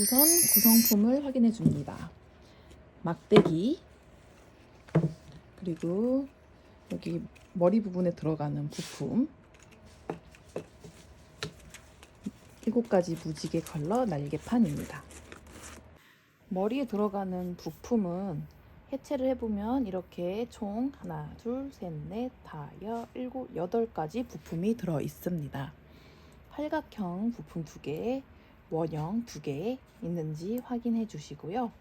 우선 구성품을 확인해 줍니다. 막대기 그리고 여기 머리 부분에 들어가는 부품 일곱 가지 무지개 컬러 날개판입니다. 머리에 들어가는 부품은 해체를 해보면 이렇게 총 하나, 둘, 셋, 넷, 다 여, 일곱, 여덟 가지 부품이 들어 있습니다. 팔각형 부품 두 개, 원형 두 개 있는지 확인해 주시고요.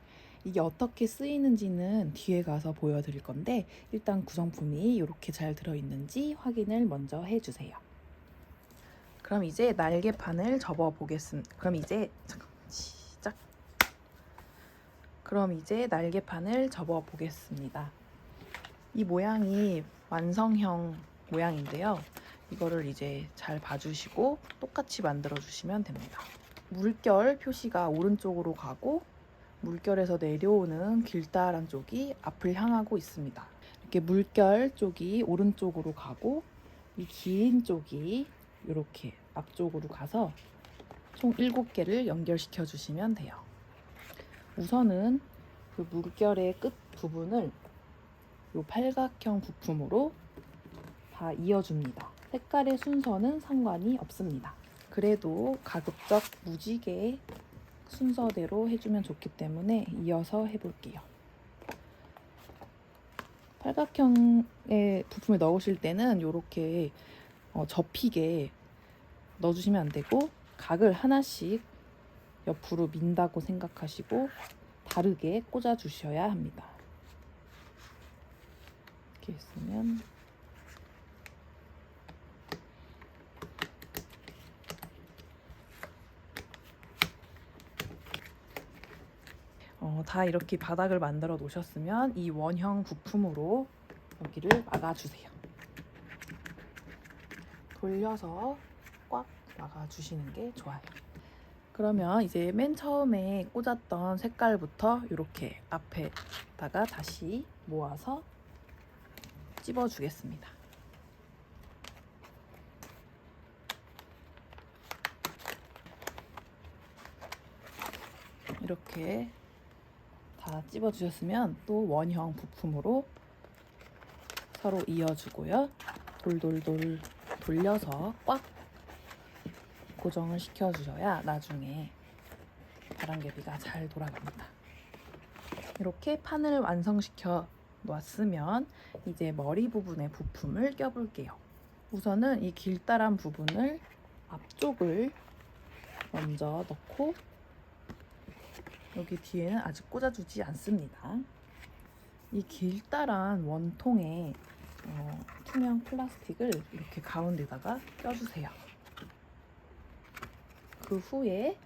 이게 어떻게 쓰이는지는 뒤에 가서 보여드릴 건데 일단 구성품이 이렇게 잘 들어있는지 확인을 먼저 해주세요. 그럼 이제 날개판을 접어 보겠습니다. 그럼 이제 잠깐 시작. 그럼 이제 날개판을 접어 보겠습니다. 이 모양이 완성형 모양인데요. 이거를 이제 잘 봐주시고 똑같이 만들어 주시면 됩니다. 물결 표시가 오른쪽으로 가고 물결에서 내려오는 길다란 쪽이 앞을 향하고 있습니다. 이렇게 물결 쪽이 오른쪽으로 가고 이 긴 쪽이 이렇게 앞쪽으로 가서 총 7개를 연결시켜 주시면 돼요. 우선은 그 물결의 끝 부분을 이 팔각형 부품으로 다 이어줍니다. 색깔의 순서는 상관이 없습니다. 그래도 가급적 무지개 순서대로 해주면 좋기 때문에 이어서 해볼게요. 팔각형의 부품을 넣으실 때는 이렇게 어, 접히게 넣어주시면 안 되고 각을 하나씩 옆으로 민다고 생각하시고 다르게 꽂아 주셔야 합니다. 이렇게 했으면 어, 다 이렇게 바닥을 만들어 놓으셨으면 이 원형 부품으로 여기를 막아주세요. 돌려서 꽉 막아주시는 게 좋아요. 그러면 이제 맨 처음에 꽂았던 색깔부터 이렇게 앞에다가 다시 모아서 찝어주겠습니다. 이렇게 다 찝어주셨으면 또 원형 부품으로 서로 이어주고요. 돌돌돌 돌려서 꽉 고정을 시켜주셔야 나중에 바람개비가 잘 돌아갑니다. 이렇게 판을 완성시켜 놓았으면 이제 머리 부분의 부품을 껴볼게요. 우선은 이 길다란 부분을 앞쪽을 먼저 넣고 여기 뒤에는 아직 꽂아주지 않습니다. 이 길다란 원통에 어, 투명 플라스틱을 이렇게 가운데다가 껴주세요. 그 후에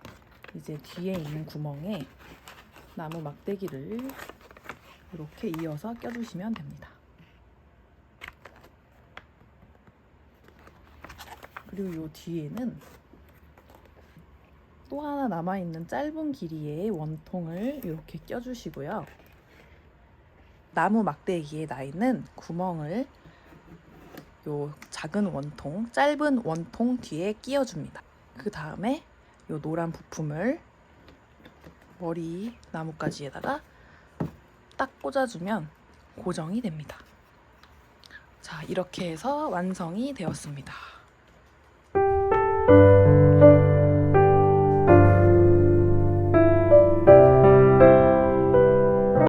이제 뒤에 있는 구멍에 나무 막대기를 이렇게 이어서 껴주시면 됩니다. 그리고 이 뒤에는 또 하나 남아있는 짧은 길이의 원통을 이렇게 껴주시고요. 나무 막대기에 나 있는 구멍을 요 작은 원통, 짧은 원통 뒤에 끼워줍니다. 그 다음에 요 노란 부품을 머리 나뭇가지에다가 딱 꽂아주면 고정이 됩니다. 자, 이렇게 해서 완성이 되었습니다.